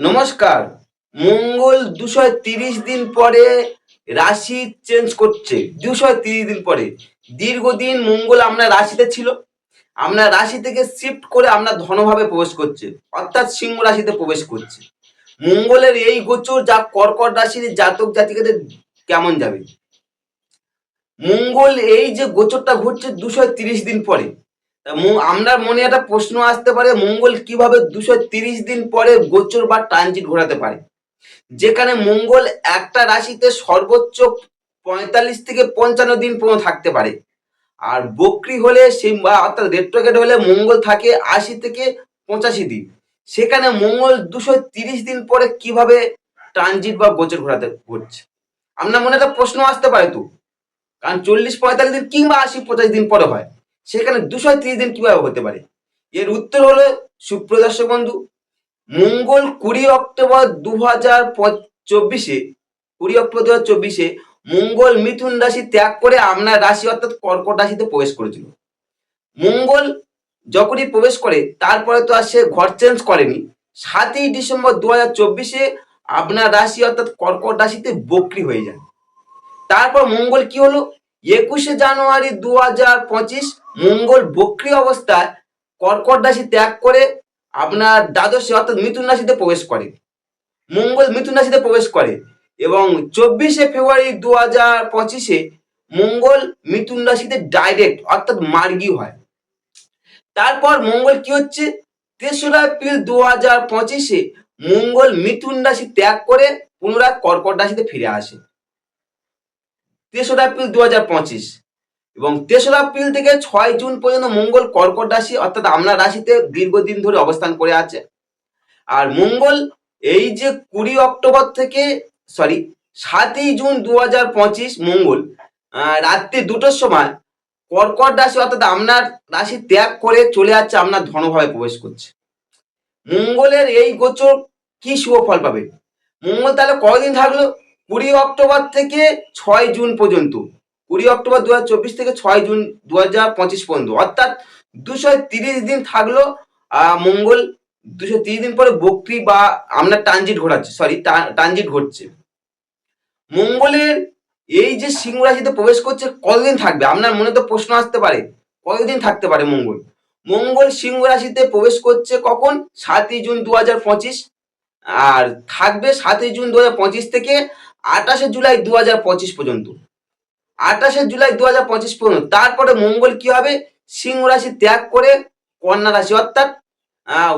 নমস্কার। মঙ্গল দুশো তিরিশ দিন পরে রাশি চেঞ্জ করছে। দুশো তিরিশ দিন পরে। দীর্ঘদিন মঙ্গল আমরা রাশিতে ছিল। আমরা রাশি থেকে শিফট করে আমরা ধনভাবে প্রবেশ করছে। অর্থাৎ সিংহ রাশিতে প্রবেশ করছে। মঙ্গলের এই গোচর যা কর্কট রাশির জাতক জাতিকাদের কেমন যাবে? মঙ্গল এই যে গোচরটা ঘটছে দুশো তিরিশ দিন পরে আমরা মনে একটা প্রশ্ন আসতে পারে, মঙ্গল কীভাবে দুশো তিরিশ দিন পরে গোচর বা ট্রানজিট ঘোরাতে পারে? যেখানে মঙ্গল একটা রাশিতে সর্বোচ্চ পঁয়তাল্লিশ থেকে পঞ্চান্ন দিন পর্যন্ত থাকতে পারে। আর বকরি হলে সেই বা অর্থাৎ রেট্রোগেট হলে মঙ্গল থাকে আশি থেকে পঁচাশি দিন। সেখানে মঙ্গল দুশো তিরিশ দিন পরে কীভাবে ট্রানজিট বা গোচর ঘোরাতে ঘটছে? আপনার মনে একটা প্রশ্ন আসতে পারে তো। কারণ চল্লিশ পঁয়তাল্লিশ দিন কিংবা আশি পঁচাশি দিন পরে হয়। সেখানে দুশো ত্রিশ দিন কীভাবে হতে পারে? এর উত্তর হলো সুপ্রদর্শক বন্ধু, মঙ্গল কুড়ি অক্টোবর দু হাজার চব্বিশে কুড়ি অক্টোবর দু হাজার চব্বিশে মঙ্গল মিথুন রাশি ত্যাগ করে আপনার রাশি অর্থাৎ কর্কট রাশিতে প্রবেশ করেছিল। মঙ্গল যখনই প্রবেশ করে, তারপরে তো আর সে ঘর চেঞ্জ করেনি। সাতই ডিসেম্বর দু হাজার চব্বিশে আপনার রাশি অর্থাৎ কর্কট রাশিতে বক্রি হয়ে যায়। তারপর মঙ্গল কি হলো? একুশে জানুয়ারি দু হাজার পঁচিশ মঙ্গল বক্রি অবস্থায় কর্কট রাশি ত্যাগ করে আপনার দ্বাদশে অর্থাৎ মিথুন রাশিতে প্রবেশ করে। মঙ্গল মিথুন রাশিতে প্রবেশ করে এবং চব্বিশে ফেব্রুয়ারি দু হাজার পঁচিশে মঙ্গল মিথুন রাশিতে ডাইরেক্ট অর্থাৎ মার্গি হয়। তারপর মঙ্গল কি হচ্ছে? তেসরা এপ্রিল দু হাজার পঁচিশে মঙ্গল মিথুন রাশি ত্যাগ করে পুনরায় কর্কট রাশিতে ফিরে আসে। তেসরা এপ্রিল দু হাজার পঁচিশ এবং তেসরা এপ্রিল থেকে ছয় জুন পর্যন্ত মঙ্গল কর্কট রাশি, অর্থাৎ আমরা রাশিতে দীর্ঘদিন ধরে অবস্থান করে আছে। আর মঙ্গল এই যে কুড়ি অক্টোবর থেকে সরি সাতই জুন দু হাজার পঁচিশ মঙ্গল রাত্রি দুটোর সময় কর্কট রাশি, অর্থাৎ আপনার রাশি ত্যাগ করে চলে যাচ্ছে, আপনার ধনভাবে প্রবেশ করছে। মঙ্গলের এই গোচর কি শুভ ফল পাবে? মঙ্গল তাহলে কয়দিন থাকল? কুড়ি অক্টোবর থেকে ছয় জুন পর্যন্ত, কুড়ি অক্টোবর দু থেকে ছয় জুন দু হাজার পঁচিশ পর্যন্ত, অর্থাৎ দুশো দিন থাকল মঙ্গল, দুশো দিন পরে বকরি বা আপনার ট্রানজিট ঘোরাচ্ছে সরি ট্রানজিট ঘটছে। মঙ্গলের এই যে সিংহ রাশিতে প্রবেশ করছে, কতদিন থাকবে? আপনার মনে তো প্রশ্ন আসতে পারে, কতদিন থাকতে পারে মঙ্গল? মঙ্গল সিংহ রাশিতে প্রবেশ করছে কখন? সাতই জুন দু হাজার পঁচিশ, আর থাকবে সাতই জুন দু হাজার পঁচিশ থেকে আঠাশে জুলাই দু পঁচিশ পর্যন্ত। আঠাশে জুলাই দু পঁচিশ পর্যন্ত। তারপরে মঙ্গল কি হবে? সিংহ রাশি ত্যাগ করে কন্যা রাশি অর্থাৎ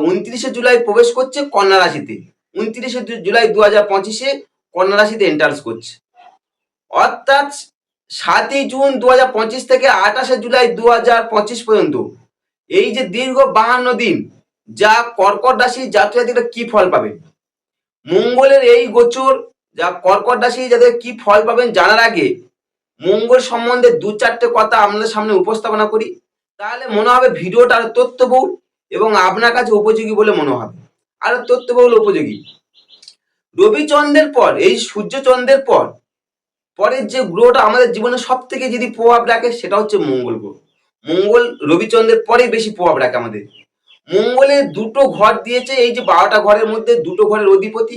উনত্রিশে জুলাই প্রবেশ করছে কন্যা রাশিতে। উনত্রিশে জুলাই দু হাজার পঁচিশে কন্যা রাশিতে এন্টার্স করছে। অর্থাৎ সাতই জুন দু হাজার পঁচিশ থেকে আঠাশে জুলাই দু হাজার পঁচিশ পর্যন্ত। এই যে দীর্ঘ বাহান্ন দিন, যা কর্কট রাশি জাতীয় কি ফল পাবে? মঙ্গলের এই গোচর যা কর্কট রাশি যাদের কি ফল পাবেন জানার আগে মঙ্গল সম্বন্ধে দু চারটে কথা আমাদের সামনে উপস্থাপনা করি। তাহলে মনে হবে ভিডিওটা আরও তথ্যবহুল এবং আপনার কাছে উপযোগী বলে মনে হবে। আরও তথ্যবহুল উপযোগী। রবিচন্দ্রের পর, এই সূর্যচন্দ্রের পর, পরের যে গ্রহটা আমাদের জীবনে সব থেকে যদি প্রভাব রাখে সেটা হচ্ছে মঙ্গল গ্রহ। মঙ্গল রবিচন্দ্রের পরে বেশি প্রভাব রাখে আমাদের। মঙ্গলের দুটো ঘর দিয়েছে, এই যে বারোটা ঘরের মধ্যে দুটো ঘরের অধিপতি,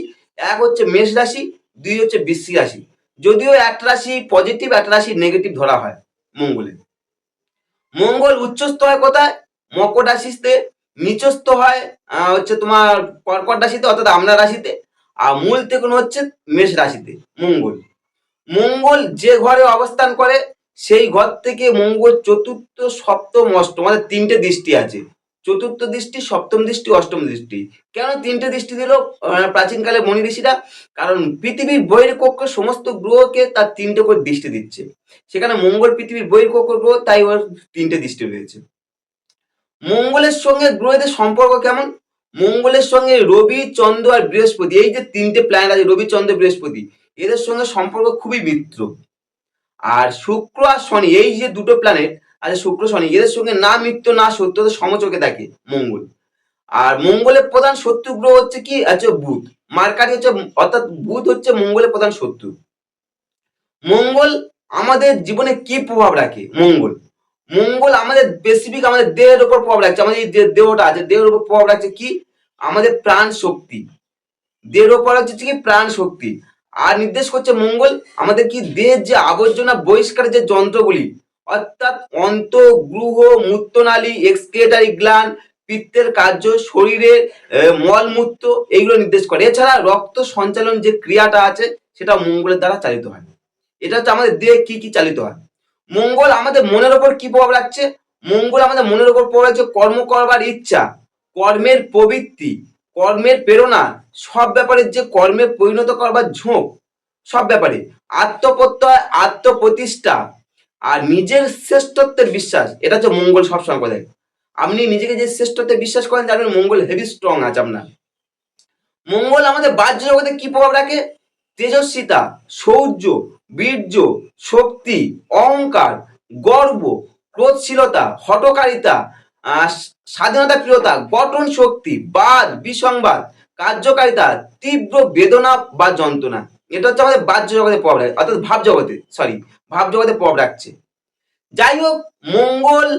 এক হচ্ছে মেষ রাশি দুই হচ্ছে বৃশ্চিক রাশি। যদিও এক রাশি পজিটিভ এক রাশি নেগেটিভ ধরা হয় মঙ্গলে। মঙ্গল উচ্চস্থ হয় কোথায়? মকর রাশিতে। নিচস্থ হয় হচ্ছে তোমার কর্কট রাশিতে, অর্থাৎ আমরা রাশিতে। আর মূল থেকে হচ্ছে মেষ রাশিতে, মঙ্গল। মঙ্গল যে ঘরে অবস্থান করে, সেই ঘর থেকে মঙ্গল চতুর্থ, সপ্তম, অষ্টম, আমাদের তিনটে দৃষ্টি আছে। চতুর্থ দৃষ্টি, সপ্তম দৃষ্টি, অষ্টম দৃষ্টি। কেন তিনটে দৃষ্টি দিল? প্রাচীনকালে মনি ঋষিরা, কারণ পৃথিবীর বহির্কক্ষ সমস্ত গ্রহকে তার তিনটে করে দৃষ্টি দিচ্ছে। সেখানে মঙ্গল পৃথিবীর বহির্কক্ষ গ্রহ, তাই ওর তিনটে দৃষ্টি রয়েছে। মঙ্গলের সঙ্গে গ্রহদের সম্পর্ক কেমন? মঙ্গলের সঙ্গে রবি, চন্দ্র আর বৃহস্পতি, এই যে তিনটে প্ল্যানেট আছে, রবি, চন্দ্র, বৃহস্পতি, এদের সঙ্গে সম্পর্ক খুবই মিত্র। আর শুক্র আর শনি, এই যে দুটো প্ল্যানেট আছে শুক্র শনি, এদের সঙ্গে না মিত্র, না ওদের সমচোখে দেখে মঙ্গল। আর মঙ্গলের প্রধান শত্রু গ্রহ হচ্ছে কি? আছে বুধ। মার্কারি হচ্ছে, অর্থাৎ বুধ হচ্ছে মঙ্গলের প্রধান শত্রু। মঙ্গল আমাদের জীবনে কি প্রভাব রাখে? মঙ্গল। মঙ্গল আমাদের স্পেসিফিক আমাদের দেহের উপর প্রভাব রাখছে। আমাদের যে দেহটা আছে, দেহের উপর প্রভাব রাখছে কি? আমাদের প্রাণ শক্তি। দেহের ওপর হচ্ছে কি? প্রাণ শক্তি। আর নির্দেশ করছে মঙ্গল, আমাদের কি দেহের যে আবর্জনা বহিষ্কারের যে যন্ত্রগুলি অর্থাৎ অন্ত গ্রুহ মূত্রনালী এক্সক্রিয়েটারি গ্ল্যান্ড পিত্তের কার্য, শরীরের মলমূত্র, এইগুলো নির্দেশ করে। এছাড়া রক্ত সঞ্চালন যে ক্রিয়াটা আছে, সেটা মঙ্গলের দ্বারা চালিত হয়। এটা হচ্ছে আমাদের দেহে কি কি চালিত হয়। মঙ্গল আমাদের মনের ওপর কি প্রভাব রাখছে? মঙ্গল আমাদের মনের ওপর প্রভাব রাখছে কর্ম করবার ইচ্ছা, কর্মের প্রবৃত্তি, কর্মের প্রেরণা, সব ব্যাপারে যে কর্মে পরিণত করবার ঝোঁক, সব ব্যাপারে। আত্মপ্রত্যয়, আত্মপ্রতিষ্ঠা আর নিজের শ্রেষ্ঠত্বের বিশ্বাস, এটা হচ্ছে মঙ্গল সবসময় করে দেয়। আপনি নিজেকে যে শ্রেষ্ঠত্বে বিশ্বাস করেন জানবেন মঙ্গল হেভি স্ট্রং আছে আপনার। মঙ্গল আমাদের বাহ্য জগতে কি প্রভাব রাখে? তেজস্বিতা শৌর্য বীর্য, শক্তি, অহংকার, গর্ব, ক্রোধশীলতা হটকারিতা স্বাধীনতা, প্রিয়তা, গঠন শক্তি, বাদ, বিসংবাদ, কার্যকারিতা, তীব্র বেদনা বা যন্ত্রণা। এটা হচ্ছে আমাদের বাহ্য জগতে প্রভাব রাখে অর্থাৎ ভাব জগতে সরি ভাব জগতে প্রভাব রাখছে। যাই হোক, মঙ্গল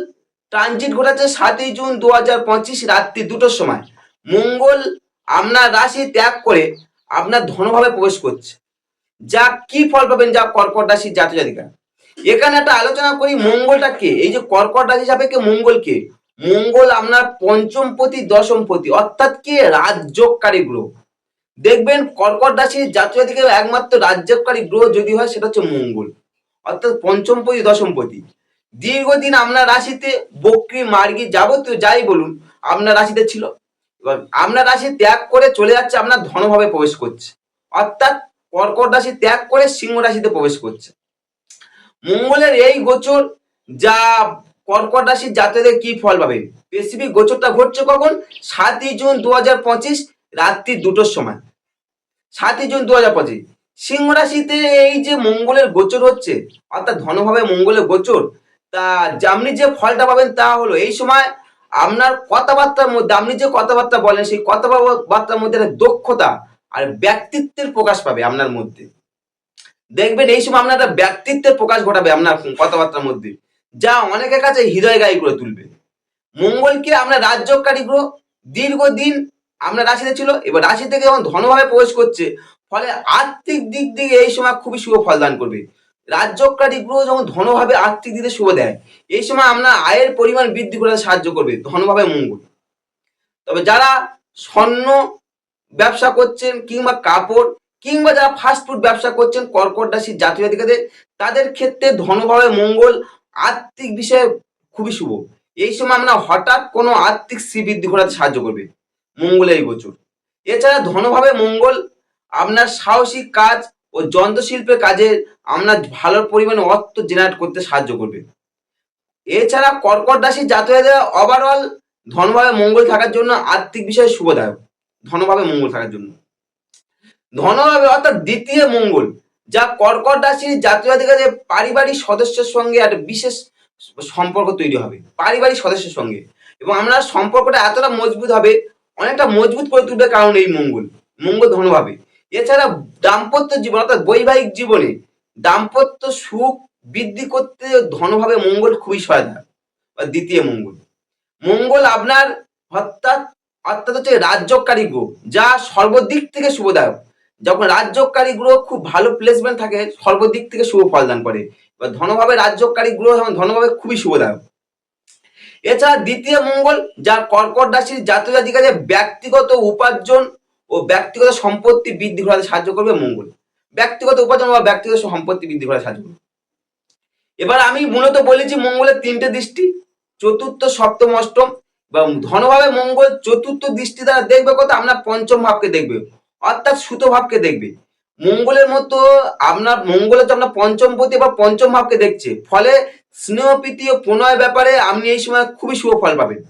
ট্রানজিট ঘটাচ্ছে সাতই জুন দু হাজার পঁচিশ রাত্রি দুটোর সময়। মঙ্গল আপনার রাশি ত্যাগ করে আপনার ধনভাবে প্রবেশ করছে। যা কি ফল পাবেন, যা কর্কট রাশির জাতক জাতিকা। এখানে একটা আলোচনা করি, মঙ্গলটা কে? এই যে কর্কট রাশি কে, মঙ্গল কে? মঙ্গল আপনার পঞ্চমপতি দশমপতি অর্থাৎ কে? রাজ্যকারী গ্রহ। দেখবেন কর্কট রাশির জাতক থেকে একমাত্র রাজ্যকারী গ্রহ যদি হয়, সেটা হচ্ছে মঙ্গল। অর্থাৎ পঞ্চমপতি দশমপতি দীর্ঘদিন আপনার রাশিতে বকরি, মার্গি যাবতীয় যাই বলুন, আপনার রাশিতে ছিল। এবার আপনার রাশি ত্যাগ করে চলে যাচ্ছে, আপনার ধনভাবে প্রবেশ করছে। অর্থাৎ কর্কট রাশি ত্যাগ করে সিংহ রাশিতে প্রবেশ করছে। মঙ্গলের এই গোচর যা কর্কট রাশির জাতকদের কি ফল পাবে? স্পেসিফিক গোচরটা ঘটছে কখন? সাতই জুন দু হাজার পঁচিশ রাত্রি দুটোর সময়। সাতই জুন দু হাজার পঁচিশ, সিংহ রাশিতে এই যে মঙ্গলের গোচর হচ্ছে, অর্থাৎ ধনভাবে মঙ্গলের গোচর, তা আপনি যে ফলটা পাবেন তা হলো এই সময় আপনার কথাবার্তার মধ্যে, আপনি যে কথাবার্তা বলেন, সেই কথাবার্তার মধ্যে একটা দক্ষতা আর ব্যক্তিত্বের প্রকাশ পাবে আপনার মধ্যে। দেখবেন এই সময় আপনার একটা ব্যক্তিত্বের প্রকাশ ঘটাবে আপনার কথাবার্তার মধ্যে, যা অনেকের কাছে হৃদয় গায়ী করে তুলবে। মঙ্গলকে আমরা রাজ্যকারী গ্রহ দীর্ঘদিন আপনার রাশিতে ছিল, এবার রাশি থেকে যখন ধনভাবে প্রবেশ করছে, ফলে আর্থিক দিক দিয়ে এই সময় খুবই শুভ ফল দান করবে। রাজ্যকারী গ্রহ যখন ধনভাবে আর্থিক দিকে শুভ দেয়, এই সময় আপনার আয়ের পরিমাণ বৃদ্ধি করতে সাহায্য করবে, ধনভাবে মঙ্গল। তবে যারা স্বর্ণ ব্যবসা করছেন কিংবা কাপড়, কিংবা যারা ফাস্টফুড ব্যবসা করছেন, কর্কট রাশির জাতীয় তাদের ক্ষেত্রে ধনভাবে মঙ্গল আর্থিক বিষয়ে খুবই শুভ। এই সময় আমরা হঠাৎ কোনো আর্থিক শ্রী বৃদ্ধি করাতে সাহায্য করবে। মঙ্গলের এই গোচর। এছাড়া ধনভাবে মঙ্গল আপনার সাহসিক কাজ ও যন্ত্রশিল্পের কাজে আপনার ভালো পরিমাণে অর্থ জেনারেট করতে সাহায্য করবে। এছাড়া কর্কট রাশির জাতকদের ওভারঅল ধনভাবে মঙ্গল থাকার জন্য আর্থিক বিষয়ে শুভদায়ক। ধনভাবে মঙ্গল থাকার জন্য। ধনভাবে অর্থাৎ দ্বিতীয় মঙ্গল, যা কর্কট রাশির জাতীয় জাতিকাদের পারিবারিক সদস্যের সঙ্গে একটা বিশেষ সম্পর্ক তৈরি হবে। পারিবারিক সদস্যের সঙ্গে। এবং আমরা সম্পর্কটা এতটা মজবুত হবে অনেকটা মজবুত করে তুলবে কারণ এই মঙ্গল। মঙ্গল ধনভাবে এছাড়া দাম্পত্য জীবন, অর্থাৎ বৈবাহিক জীবনে দাম্পত্য সুখ বৃদ্ধি করতে ধনভাবে মঙ্গল খুবই সহায়তা বা দ্বিতীয় মঙ্গল। মঙ্গল আপনার অর্থাৎ অর্থাৎ হচ্ছে রাজ্যকারী গ্রহ, যা সর্বদিক থেকে শুভদায়ক। যখন রাজ্যকারী গ্রহ খুব ভালো প্লেসমেন্ট থাকে, সর্বদিক থেকে শুভ ফলদান করে। এবার ধনভাবে রাজ্যকারী গ্রহ যেমন ধনভাবে খুবই শুভদায়ক। এছাড়া দ্বিতীয় মঙ্গল, যা কর্কট রাশির জাতীয় জাতিকাদের ব্যক্তিগত উপার্জন ও ব্যক্তিগত সম্পত্তি বৃদ্ধি করাতে সাহায্য করবে মঙ্গল। ব্যক্তিগত উপার্জন বা ব্যক্তিগত সম্পত্তি বৃদ্ধি করাতে সাহায্য করবে। এবার আমি মূলত বলেছি মঙ্গলের তিনটে দৃষ্টি, চতুর্থ, সপ্তম, অষ্টম। বা ধনভাবে মঙ্গল চতুর্থ দৃষ্টি দ্বারা দেখবে কত? আপনার পঞ্চম ভাবকে দেখবে। অর্থাৎ সুতো ভাবকে দেখবে। মঙ্গলের মতো আপনার, মঙ্গলে তো আপনার পঞ্চম পতি বা পঞ্চম ভাবকে দেখছে। ফলে স্নেহ, প্রীতি ও প্রণয় ব্যাপারে আপনি এই সময় খুবই শুভ ফল পাবেন।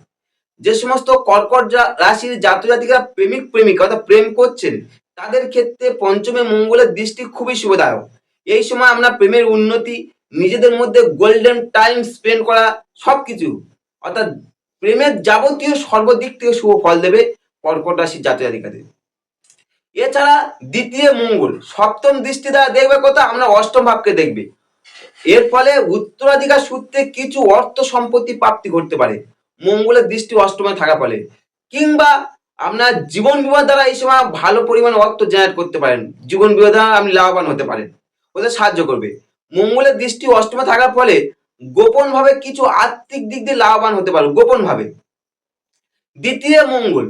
যে সমস্ত কর্কট রাশির জাতক জাতিকা প্রেমিক, প্রেমিকা অর্থাৎ প্রেম করছেন, তাদের ক্ষেত্রে পঞ্চমে মঙ্গলের দৃষ্টি খুবই শুভদায়ক। এই সময় আমরা প্রেমের উন্নতি, নিজেদের মধ্যে গোল্ডেন টাইম স্পেন্ড করা, সবকিছু, অর্থাৎ প্রেমের যাবতীয় সর্বদিক থেকে শুভ ফল দেবে কর্কট রাশির জাতক জাতিকাদের এছাড়া দ্বিতীয় মঙ্গল, সপ্তম দৃষ্টি দ্বারা দেখবে কথা আমরা অষ্টম ভাবকে দেখবে। এর ফলে উত্তরাধিকার সূত্রে কিছু অর্থ সম্পত্তি প্রাপ্তি ঘটতে পারে। মঙ্গলের দৃষ্টি অষ্টমে থাকা ফলে। কিংবা আপনার জীবন বিমা দ্বারা এই সময় ভালো পরিমাণে অর্থ জেনারেট করতে পারেন। জীবন বিমা দ্বারা আপনি লাভবান হতে পারেন। ওদের সাহায্য করবে। মঙ্গলের দৃষ্টি অষ্টমে থাকার ফলে গোপন ভাবে কিছু আর্থিক দিক দিয়ে লাভবান হতে পারবে গোপন ভাবে দ্বিতীয় মঙ্গল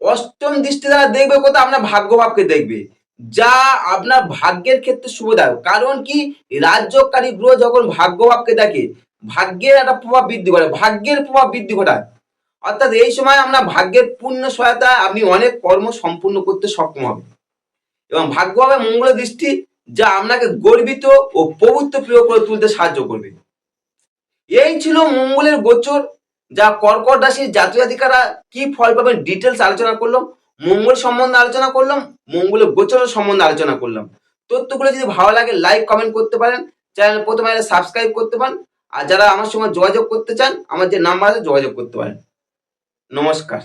অষ্টম দৃষ্টি দ্বারা দেখবে কোথাও আপনার ভাগ্যভাবকে দেখবে। যা আপনার ভাগ্যের ক্ষেত্রে শুভদায়ক কারণ কি? রাজ্যকারী গ্রহ যখন ভাগ্যভাবকে দেখে, ভাগ্যের একটা প্রভাব বৃদ্ধি করে, ভাগ্যের প্রভাব বৃদ্ধি ঘটায়। অর্থাৎ এই সময় আপনার ভাগ্যের পূর্ণ সহায়তা আপনি অনেক কর্ম সম্পূর্ণ করতে সক্ষম হবে এবং ভাগ্য হবে মঙ্গলের দৃষ্টি, যা আপনাকে গর্বিত ও পবিত্র প্রিয় করে তুলতে সাহায্য করবে। এই ছিল মঙ্গলের গোচর। যা কর্কট রাশির জাতীয় জাতিকারা কি ফল পাবেন? ডিটেলস আলোচনা করলাম। মঙ্গল সম্বন্ধে আলোচনা করলাম। মঙ্গলের গোচর সম্বন্ধে আলোচনা করলাম। তথ্যগুলো যদি ভালো লাগে লাইক কমেন্ট করতে পারেন। চ্যানেল প্রথমে সাবস্ক্রাইব করতে পারেন। আর যারা আমার সঙ্গে যোগাযোগ করতে চান, আমার যে নাম্বার আছে, যোগাযোগ করতে পারেন। নমস্কার।